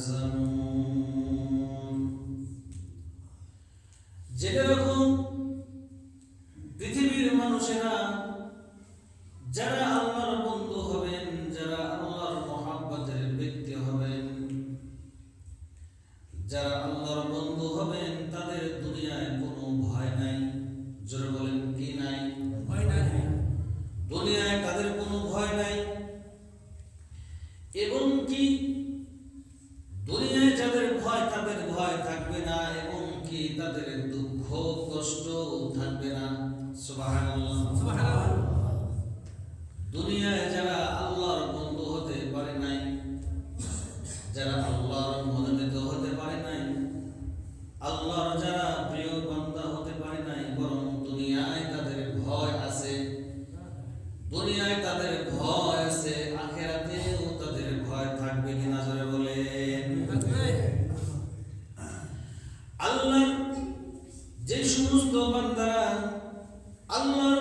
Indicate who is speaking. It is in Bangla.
Speaker 1: يحزنون. পৃথিবীর মানুষেরা যারা আল্লাহর বন্ধু হবেন যারা আল্লাহর মহাব্বতের ব্যক্তি হবেন যারা আল্লাহর বন্ধু হবেন তাদের দুনিয়ায় কোনো ভয় নাই। জোরে বলেন কি নাই?
Speaker 2: ভয় নাই।
Speaker 1: দুনিয়ায় তাদের কোনো ভয় নাই। এবং কি তাদের দুঃখ কষ্ট থাকবে না। দুনিয়ায় যারা আল্লাহর বন্ধু হতে পারে নাই যারা আল্লাহর মনোনীত হতে পারে নাই আল্লাহর যারা প্রিয় বান্দা হতে পারে নাই বরং দুনিয়ায় তাদের ভয় আছে। দুনিয়ায় তাদের ভয় আছে। যে সমস্ত বান্দারা আল্লাহর